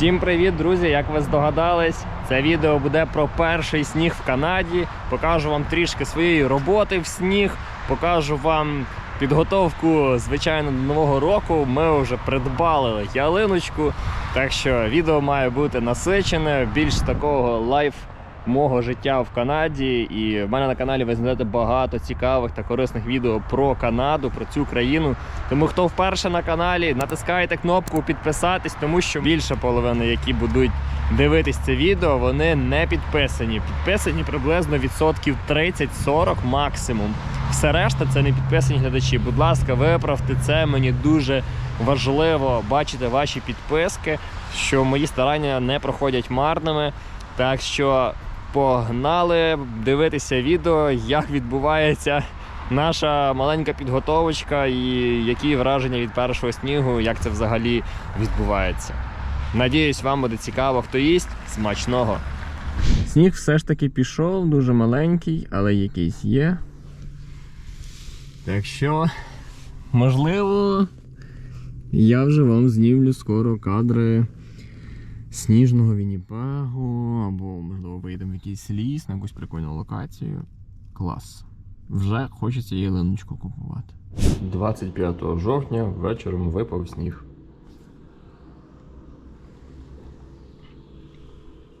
Всім привіт, друзі! Як ви здогадались, це відео буде про перший сніг в Канаді. Покажу вам трішки своєї роботи в сніг, покажу вам підготовку, звичайно, до нового року. Ми вже придбали ялиночку, так що відео має бути насичене, більш такого лайф мого життя в Канаді. І в мене на каналі ви знайдете багато цікавих та корисних відео про Канаду, про цю країну. Тому хто вперше на каналі, натискайте кнопку підписатись, тому що більше половини, які будуть дивитись це відео, вони не підписані. Підписані приблизно відсотків 30-40 максимум. Все решта це не підписані глядачі. Будь ласка, виправте це. Мені дуже важливо бачити ваші підписки, що мої старання не проходять марними. Так що погнали дивитися відео, як відбувається наша маленька підготовочка і які враження від першого снігу, як це взагалі відбувається. Надіюсь, вам буде цікаво, хто їсть. Смачного. Сніг все ж таки пішов, дуже маленький, але якийсь є. Так що, можливо, я вже вам знімлю скоро кадри сніжного Вінніпегу, або, можливо, вийдемо в якийсь ліс на якусь прикольну локацію. Клас. Вже хочеться ялиночку купувати. 25 жовтня вечором випав сніг.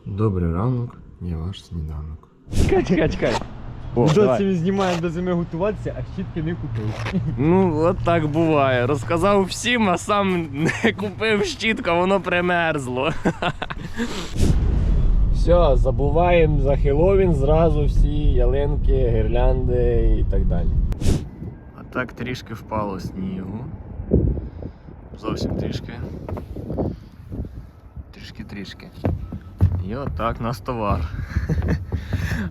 Добрий ранок, я ваш сніданок. Чекай, чекай, чекай. О, давай. він знімає до зими готуватися, а щітки не купив. Ну, от так буває. Розказав всім, а сам не купив щітку, воно примерзло. Все, забуваємо за Хеллоуін зразу всі ялинки, гірлянди і так далі. А так трішки впало снігу. Зовсім трішки. Трішки-трішки. І отак нас товар.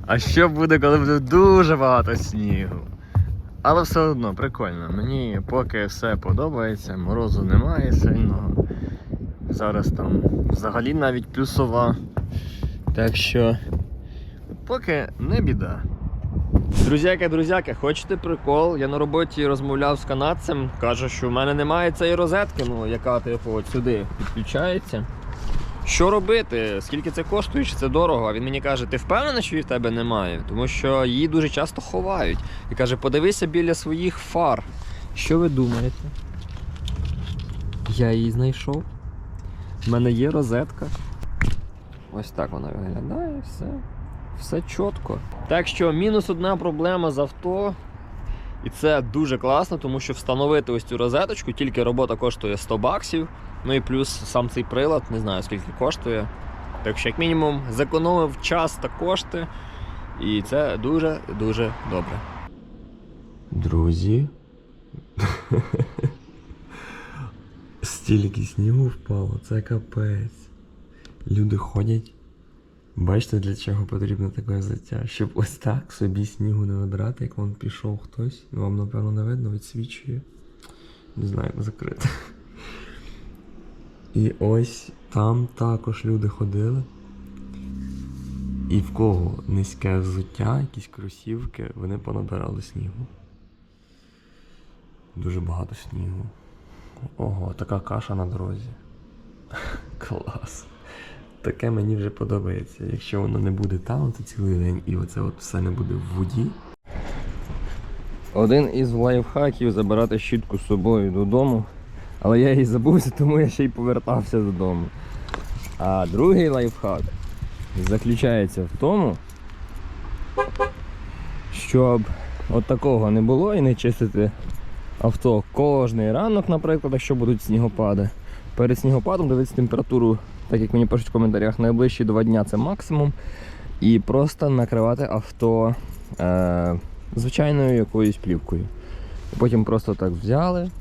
А що буде, коли буде дуже багато снігу? Але все одно прикольно. Мені поки все подобається, морозу немає сильного. Зараз там взагалі навіть плюсова. Так що поки не біда. Друзяки, друзяки, хочете прикол? Я на роботі розмовляв з канадцем, каже, що в мене немає цієї розетки, ну яка типу от сюди підключається. Що робити? Скільки це коштує? Чи це дорого? А він мені каже, ти впевнений, що її в тебе немає? Тому що її дуже часто ховають. І каже, подивися біля своїх фар. Що ви думаєте? Я її знайшов. У мене є розетка. Ось так вона виглядає, все. Все чітко. Так що мінус одна проблема з авто. І це дуже класно, тому що встановити ось цю розеточку, тільки робота коштує 100 баксів. Ну і плюс сам цей прилад, не знаю скільки коштує. Так що, як мінімум, зекономив час та кошти. І це дуже-дуже добре. Друзі. Стільки снігу впало, це капець. Люди ходять. Бачите, для чого потрібно таке взяття? Щоб ось так собі снігу не набирати, як вон пішов хтось. Ну, Вам, напевно, не видно, відсвічує. Не знаю, як закрити. І ось там також люди ходили. І в кого низьке взуття, якісь кросівки, вони понабирали снігу. Дуже багато снігу. Ого, така каша на дорозі. Клас. Таке мені вже подобається. Якщо воно не буде там, цілий день і оце от все не буде в воді. Один із лайфхаків забирати щітку з собою додому. Але я її забувся, тому я ще й повертався додому. А другий лайфхак заключається в тому, щоб от такого не було і не чистити авто кожний ранок, наприклад, якщо будуть снігопади. Перед снігопадом дивитися температуру, так як мені пишуть в коментарях, найближчі два дня це максимум. І просто накривати авто е, звичайною якоюсь плівкою. Потім просто так взяли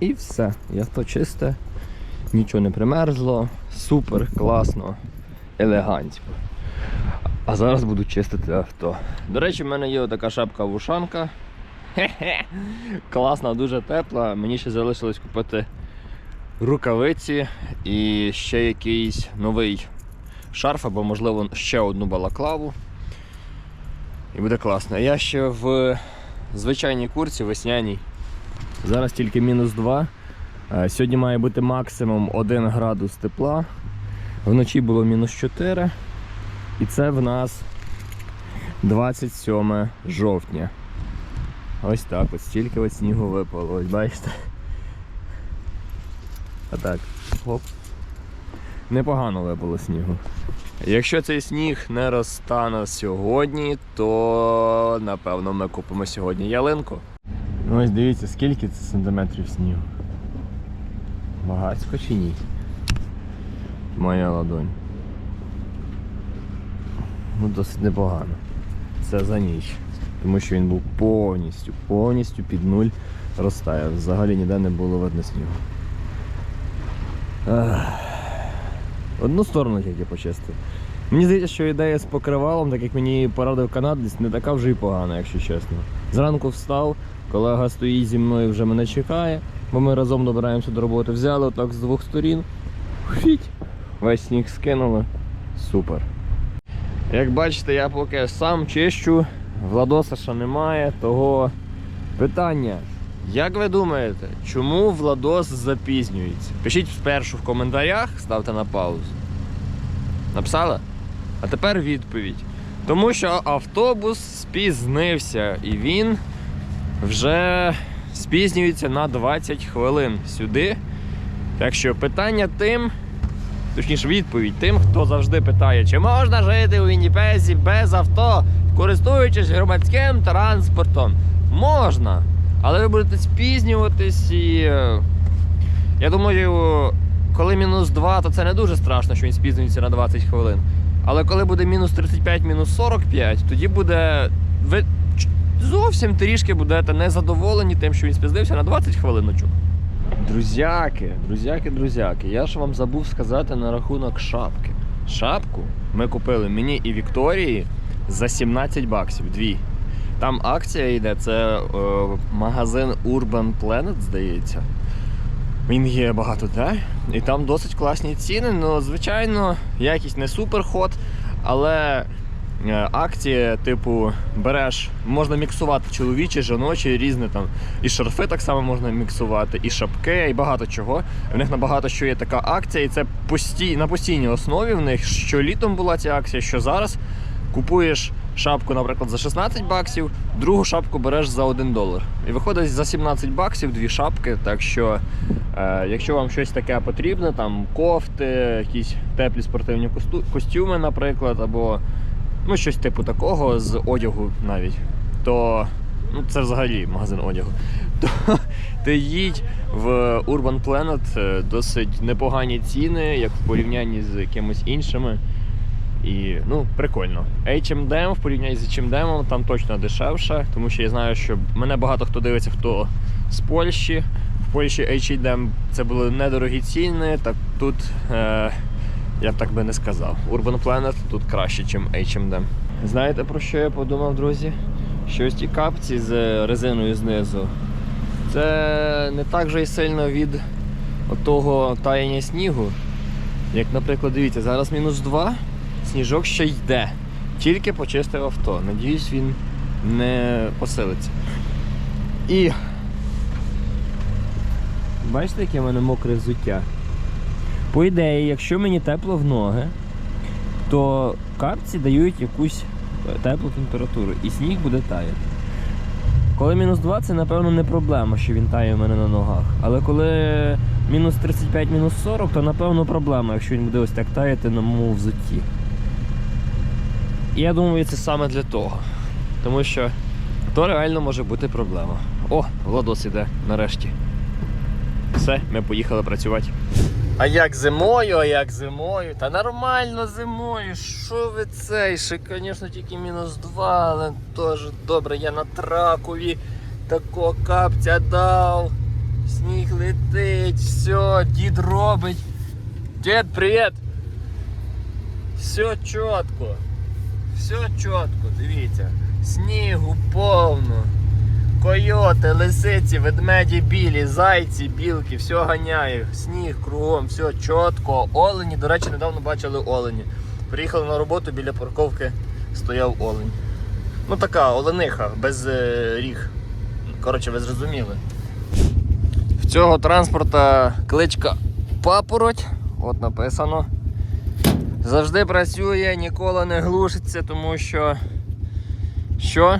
і все. І авто чисте, нічого не примерзло, супер, класно, елегантно. А зараз буду чистити авто. До речі, в мене є така шапка-вушанка. Класна, дуже тепла. Мені ще залишилось купити рукавиці і ще якийсь новий шарф, або, можливо, ще одну балаклаву. І буде класно. Я ще в звичайній курці весняній. Зараз тільки мінус 2. Е, Сьогодні має бути максимум 1 градус тепла. Вночі було мінус 4. І це в нас 27 жовтня. Ось так, ось стільки ось снігу випало, ось бачите. Отак. Хоп. Непогано випало снігу. Якщо цей сніг не розтане сьогодні, то напевно ми купимо сьогодні ялинку. Ось дивіться, скільки це сантиметрів снігу. Багацько чи ні? Моя ладонь. Ну, досить непогано. Це за ніч. Тому що він був повністю, повністю під нуль розтаяв. Взагалі ніде не було видно снігу. Одну сторону тільки почистив. Мені здається, що ідея з покривалом, так як мені порадив канадець, не така вже й погана, якщо чесно. Зранку встав, колега стоїть зі мною, вже мене чекає, бо ми разом добираємося до роботи. Взяли отак з двох сторін. Фіть. Весь сніг скинули. Супер. Як бачите, я поки сам чищу, Владоса ще немає, того питання. Як ви думаєте, чому Владос запізнюється? Пишіть спершу в коментарях, ставте на паузу. Написали? А тепер відповідь. Тому що автобус спізнився і він вже спізнюється на 20 хвилин сюди. Так що питання тим, точніше відповідь тим, хто завжди питає, чи можна жити у Вінніпезі без авто, користуючись громадським транспортом. Можна, але ви будете спізнюватись і. е, Я думаю, коли мінус 2, то це не дуже страшно, що він спізнюється на 20 хвилин. Але коли буде мінус 35, мінус 45, тоді буде. Ви зовсім трішки будете незадоволені тим, що він спізнився на 20 хвилиночок. Друзяки, друзяки, друзяки, я ж вам забув сказати на рахунок шапки. Шапку ми купили мені і Вікторії за 17 баксів. Дві. Там акція йде, це е, магазин Urban Planet, здається. Він є багато де. І там досить класні ціни. Ну, звичайно, якість не супер ход, але е, акції, типу, береш, можна міксувати чоловічі, жіночі, різне там. І шарфи так само можна міксувати, і шапки, і багато чого. В них набагато що є така акція, і це постій, на постійній основі в них, що літом була ця акція, що зараз. Купуєш шапку, наприклад, за 16 баксів, другу шапку береш за 1 долар. І виходить за 17 баксів дві шапки. Так що, е, якщо вам щось таке потрібне, там кофти, якісь теплі спортивні костюми, наприклад, або ну, щось типу такого з одягу навіть, то ну, це взагалі магазин одягу. То ти їдь в Urban Planet, е, досить непогані ціни, як в порівнянні з якимось іншими. І ну, прикольно. H&M в порівнянні з H&M там точно дешевше, тому що я знаю, що мене багато хто дивиться, хто з Польщі. В Польщі H&M це були недорогі ціни, так тут е, я б так би не сказав. Urban Planet тут краще, ніж H&M. Знаєте про що я подумав, друзі? Що ось ті капці з резиною знизу. Це не так же й сильно від того таяння снігу. Як, наприклад, дивіться, зараз мінус 2, сніжок ще йде. Тільки почистив авто. Надіюсь, він не посилиться. І. Бачите, яке в мене мокре взуття? По ідеї, якщо мені тепло в ноги, то капці дають якусь теплу температуру і сніг буде таяти. Коли мінус 2, це напевно не проблема, що він тає в мене на ногах. Але коли мінус 35, мінус 40, то напевно проблема, якщо він буде ось так таяти на моєму взутті. І я думаю, це саме для того. Тому що то реально може бути проблема. О, Владос іде нарешті. Все, ми поїхали працювати. А як зимою, а як зимою? Та нормально зимою. Що ви цей? Ще, звісно, тільки мінус 2, але теж добре, я на тракові такого капця дав. Сніг летить, все, дід робить. Дід, привіт! Все чітко. Все чітко, дивіться. Снігу повно. Койоти, лисиці, ведмеді білі, зайці, білки, все ганяє, сніг кругом, все чітко. Олені, до речі, недавно бачили олені. Приїхали на роботу біля парковки, стояв олень. Ну така олениха, без е, ріг. Коротше, ви зрозуміли. В цього транспорта кличка Папороть. От написано. Завжди працює, ніколи не глушиться, тому що. Що?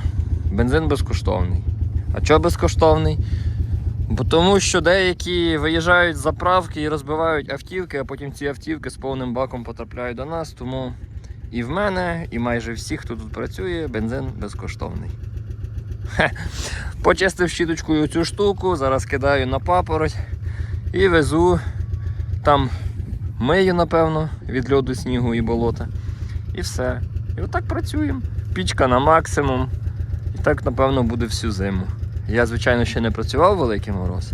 Бензин безкоштовний. А чого безкоштовний? Бо тому що деякі виїжджають з заправки і розбивають автівки, а потім ці автівки з повним баком потрапляють до нас. Тому і в мене, і майже всіх, хто тут працює, бензин безкоштовний. Хе. Почистив щіточкою цю штуку, зараз кидаю на папороть і везу там мию, напевно, від льоду, снігу і болота. І все. І отак працюємо. Пічка на максимум. І так, напевно, буде всю зиму. Я, звичайно, ще не працював великий мороз.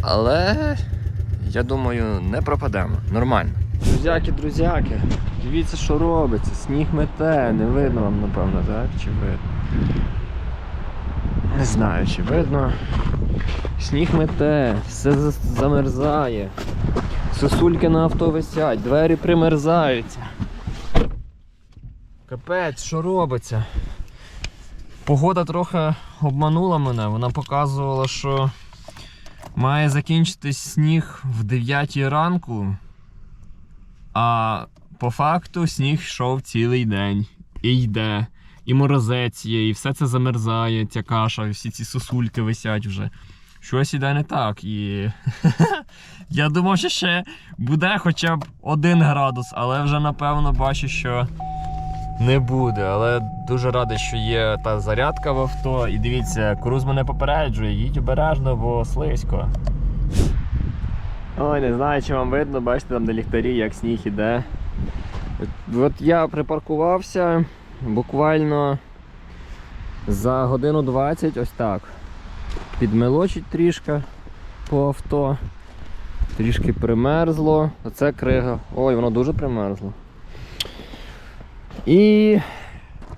Але я думаю, не пропадемо. Нормально. Друзяки, друзяки, дивіться, що робиться. Сніг мете, не видно вам, напевно, так? Чи видно? Не знаю, чи видно. Сніг мете, все замерзає. Сосульки на авто висять, двері примерзаються. Капець, що робиться? Погода трохи обманула мене. Вона показувала, що має закінчитись сніг в 9 ранку, а по факту сніг йшов цілий день. І йде. І морозець є, і все це замерзає, ця каша, і всі ці сосульки висять вже. Щось іде не так. І я думав, що ще буде хоча б один градус, але вже напевно бачу, що не буде. Але дуже радий, що є та зарядка в авто. І дивіться, круз мене попереджує, їдь обережно, бо слизько. Ой, не знаю, чи вам видно, бачите, там де ліхтарі, як сніг іде. От я припаркувався буквально за годину 20, ось так. Підмелочить трішки по авто. Трішки примерзло. Оце крига. Ой, воно дуже примерзло. І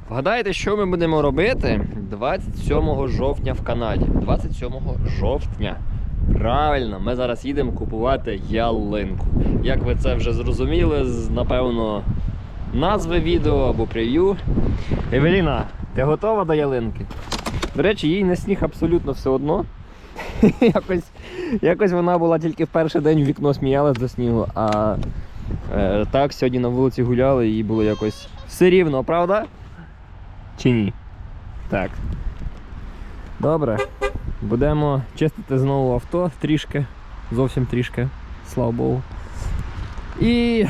вгадайте, що ми будемо робити 27 жовтня в Канаді. 27 жовтня. Правильно, ми зараз їдемо купувати ялинку. Як ви це вже зрозуміли, з напевно назви відео або прев'ю. Евеліна, ти готова до ялинки? До речі, їй на сніг абсолютно все одно. якось, якось вона була тільки в перший день в вікно сміялась до снігу, а е, так сьогодні на вулиці гуляли і було якось все рівно, правда? Чи ні? Так. Добре. Будемо чистити знову авто трішки, зовсім трішки, слава Богу. І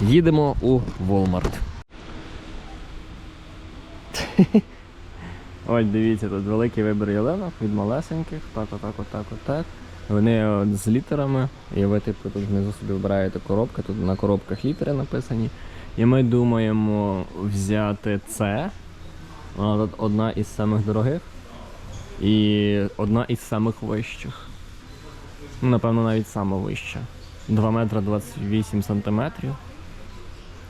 їдемо у Walmart. Ось дивіться, тут великий вибір ялинок від малесеньких, так, отак, отак, отак. Вони от з літерами, і ви типу тут внизу собі вибираєте коробки, тут на коробках літери написані. І ми думаємо взяти це. Вона тут одна із самих дорогих і одна із самих вищих. Ну, напевно, навіть сама вища. 2 метри 28 сантиметрів.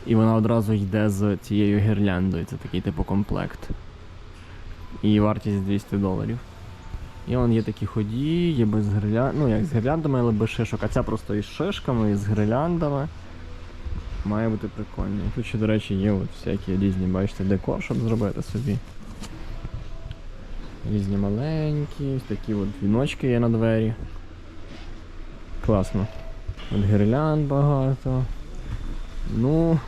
І вона одразу йде з цією гірляндою. Це такий типу комплект. І вартість 200 доларів. І вон є такі ході, є без гірлянд, ну як з гірляндами, але без шишок. А ця просто із шишками, і з гірляндами. Має бути прикольно. І тут ще, до речі, є от всякі різні, бачите, декор, щоб зробити собі. Різні маленькі, такі от віночки є на двері. Класно. От гірлянд багато. Ну.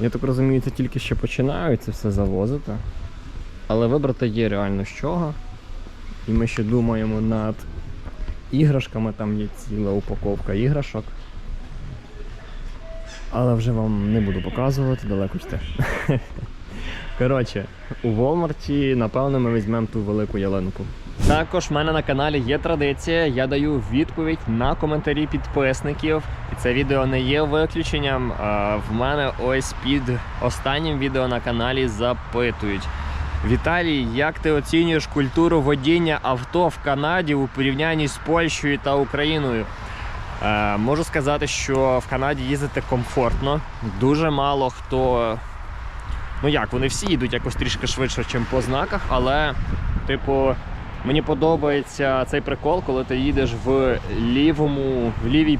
Я так розумію, це тільки ще починають це все завозити. Але вибрати є реально з чого. І ми ще думаємо над іграшками, там є ціла упаковка іграшок. Але вже вам не буду показувати, далеко йти. Коротше, у Walmart, напевно, ми візьмемо ту велику ялинку. Також в мене на каналі є традиція, я даю відповідь на коментарі підписників. І це відео не є виключенням. В мене ось під останнім відео на каналі запитують. Віталій, як ти оцінюєш культуру водіння авто в Канаді у порівнянні з Польщею та Україною? Е, можу сказати, що в Канаді їздити комфортно. Дуже мало хто. Ну як, вони всі йдуть якось трішки швидше, ніж по знаках, але, типу, мені подобається цей прикол, коли ти їдеш в лівому, в лівій,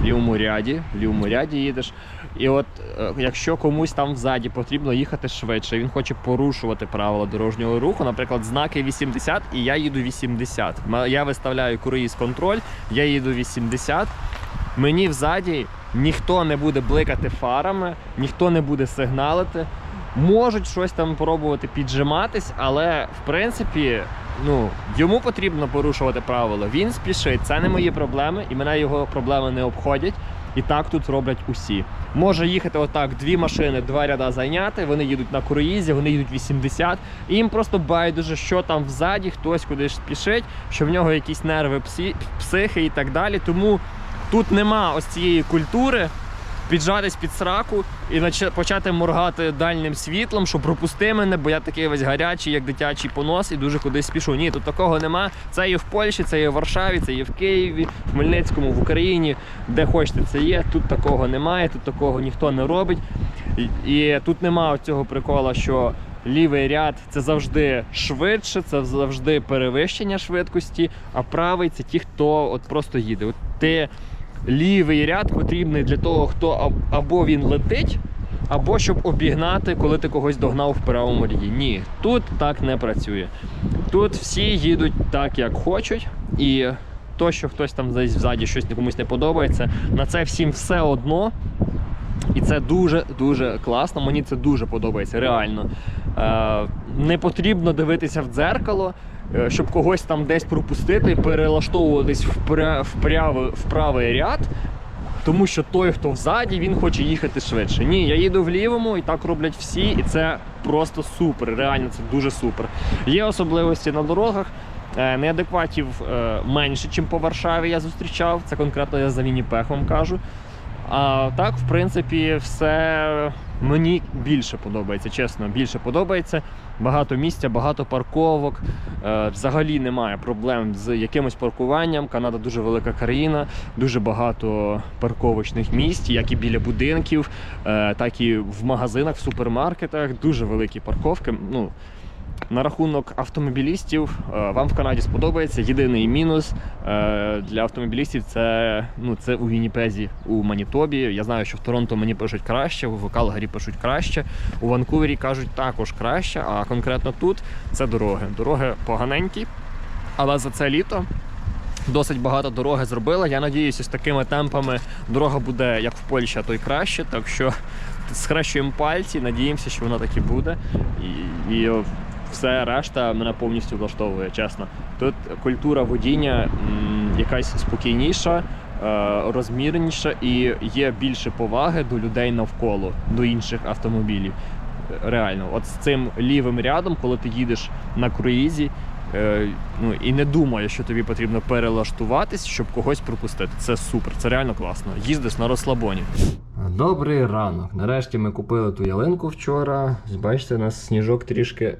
в лівому ряді, в лівому ряді їдеш. І от е, якщо комусь там ззаді потрібно їхати швидше, він хоче порушувати правила дорожнього руху, наприклад, знаки 80, і я їду 80. М- Я виставляю круїз контроль, я їду 80. Мені взаді ніхто не буде бликати фарами, ніхто не буде сигналити. Можуть щось там пробувати піджиматись, але в принципі, ну йому потрібно порушувати правила. Він спішить, це не мої проблеми, і мене його проблеми не обходять. І так тут роблять усі. Може їхати отак, дві машини, два ряда зайняти. Вони їдуть на круїзі, вони їдуть 80. І їм просто байдуже, що там взаді, хтось кудись спішить, що в нього якісь нерви, псі, психи і так далі. Тому тут нема ось цієї культури піджатись під сраку і почати моргати дальнім світлом, що пропусти мене, бо я такий весь гарячий, як дитячий понос, і дуже кудись спішу. Ні, тут такого нема. Це є в Польщі, це є в Варшаві, це є в Києві, в Хмельницькому, в Україні, де хочете, це є. Тут такого немає, тут такого ніхто не робить. І, і тут нема цього прикола, що. Лівий ряд це завжди швидше, це завжди перевищення швидкості, а правий це ті, хто от просто їде. От ти лівий ряд потрібний для того, хто або він летить, або щоб обігнати, коли ти когось догнав в правому ряді. Ні, тут так не працює. Тут всі їдуть так, як хочуть, і то, що хтось там десь ззаді щось комусь не подобається, на це всім все одно. І це дуже дуже класно. Мені це дуже подобається, реально. Е, не потрібно дивитися в дзеркало, щоб когось там десь пропустити, перелаштовуватись в, пряв- в правий ряд. Тому що той, хто взаді, він хоче їхати швидше. Ні, я їду в лівому, і так роблять всі, і це просто супер. Реально, це дуже супер. Є особливості на дорогах. Е, Неадекватів е, менше, ніж по Варшаві я зустрічав. Це конкретно я за Вінніпех вам кажу. А так, в принципі, все мені більше подобається, чесно, більше подобається. Багато місця, багато парковок. Е, взагалі немає проблем з якимось паркуванням. Канада дуже велика країна, дуже багато парковочних місць, як і біля будинків, е, так і в магазинах, в супермаркетах. Дуже великі парковки. Ну, на рахунок автомобілістів е, вам в Канаді сподобається. Єдиний мінус е, для автомобілістів це, ну, це у Вінніпезі, у Манітобі. Я знаю, що в Торонто мені пишуть краще, в Калгарі пишуть краще, у Ванкувері кажуть також краще, а конкретно тут це дороги. Дороги поганенькі, але за це літо. Досить багато дороги зробила. Я надіюся, з такими темпами дорога буде як в Польщі, а то й краще. Так що схрещуємо пальці, надіємося, що вона так і буде. І, і все решта мене повністю влаштовує, чесно. Тут культура водіння якась спокійніша, е, розміреніша і є більше поваги до людей навколо, до інших автомобілів. Реально, от з цим лівим рядом, коли ти їдеш на круїзі, е, ну і не думаєш, що тобі потрібно перелаштуватись, щоб когось пропустити. Це супер, це реально класно. Їздиш на розслабоні. Добрий ранок. Нарешті ми купили ту ялинку вчора. Бачите, нас сніжок трішки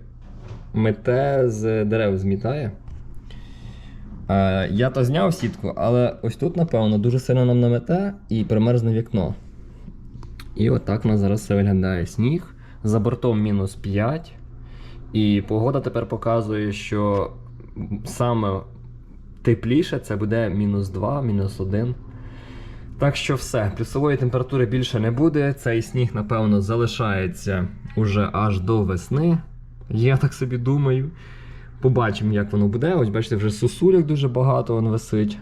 мете з дерев змітає. Е, я то зняв сітку, але ось тут, напевно, дуже сильно нам намете і примерзне вікно. І отак у нас зараз все виглядає сніг. За бортом мінус 5. І погода тепер показує, що саме тепліше це буде мінус 2, мінус 1. Так що все, плюсової температури більше не буде. Цей сніг, напевно, залишається уже аж до весни. Я так собі думаю. Побачимо, як воно буде. Ось бачите, вже сусуляк дуже багато він висить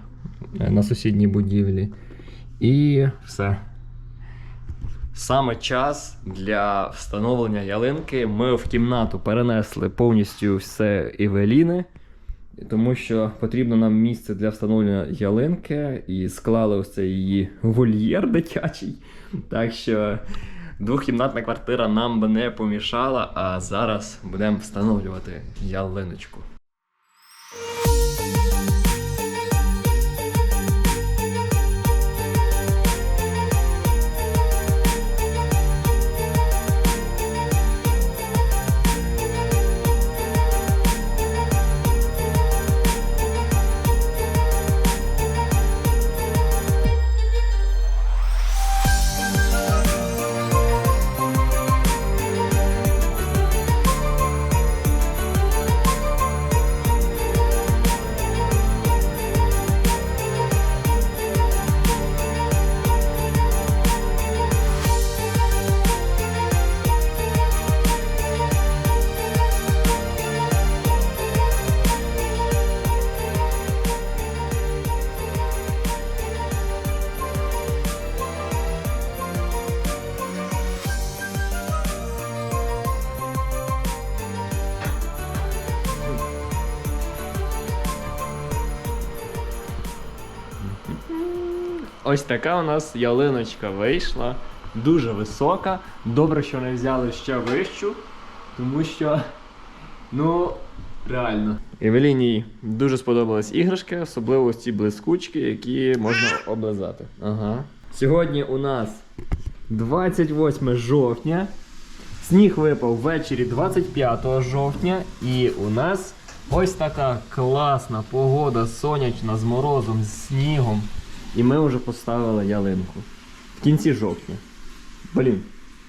е, на сусідній будівлі. І все. Саме час для встановлення ялинки. Ми в кімнату перенесли повністю все Евеліни, тому що потрібно нам місце для встановлення ялинки і склали ось цей її вольєр дитячий. Так що двохкімнатна квартира нам би не помішала, а зараз будемо встановлювати ялиночку. Ось така у нас ялиночка вийшла. Дуже висока. Добре, що не взяли ще вищу, тому що, ну, реально. Евеліні дуже сподобались іграшки, особливо ось ці блискучки, які можна облизати. Ага. Сьогодні у нас 28 жовтня. Сніг випав ввечері 25 жовтня, і у нас ось така класна погода, сонячна з морозом, з снігом. І ми вже поставили ялинку. В кінці жовтня. Блін.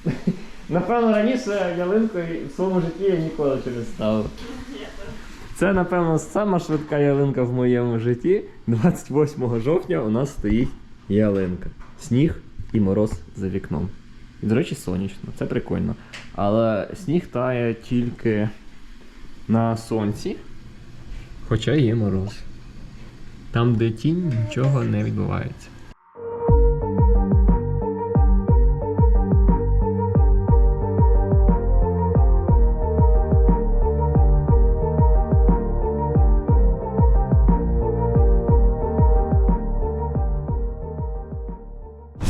Напевно, раніше ялинку в своєму житті я ніколи ще не ставив. Це, напевно, сама швидка ялинка в моєму житті. 28 жовтня у нас стоїть ялинка. Сніг і мороз за вікном. І, до речі, сонячно, це прикольно. Але сніг тає тільки на сонці, хоча є мороз. Там, де тінь, нічого не відбувається.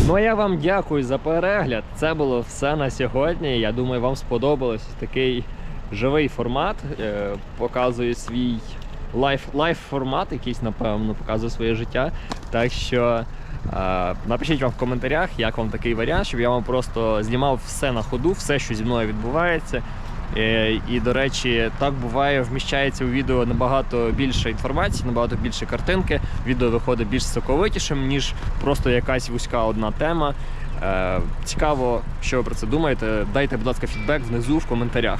Ну а я вам дякую за перегляд. Це було все на сьогодні. Я думаю, вам сподобалось такий живий формат. Е, показує свій лайф, лайф формат, якийсь, напевно, показує своє життя. Так що е, напишіть вам в коментарях, як вам такий варіант, щоб я вам просто знімав все на ходу, все, що зі мною відбувається. Е, І, до речі, так буває, вміщається у відео набагато більше інформації, набагато більше картинки. Відео виходить більш соковитішим, ніж просто якась вузька одна тема. Е, Цікаво, що ви про це думаєте. Дайте, будь ласка, фідбек внизу в коментарях.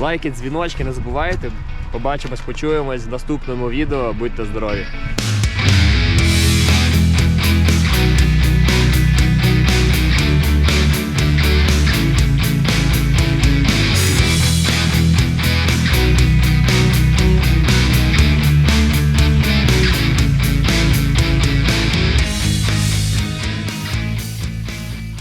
Лайки, дзвіночки, не забувайте. Побачимось, почуємось в наступному відео. Будьте здорові!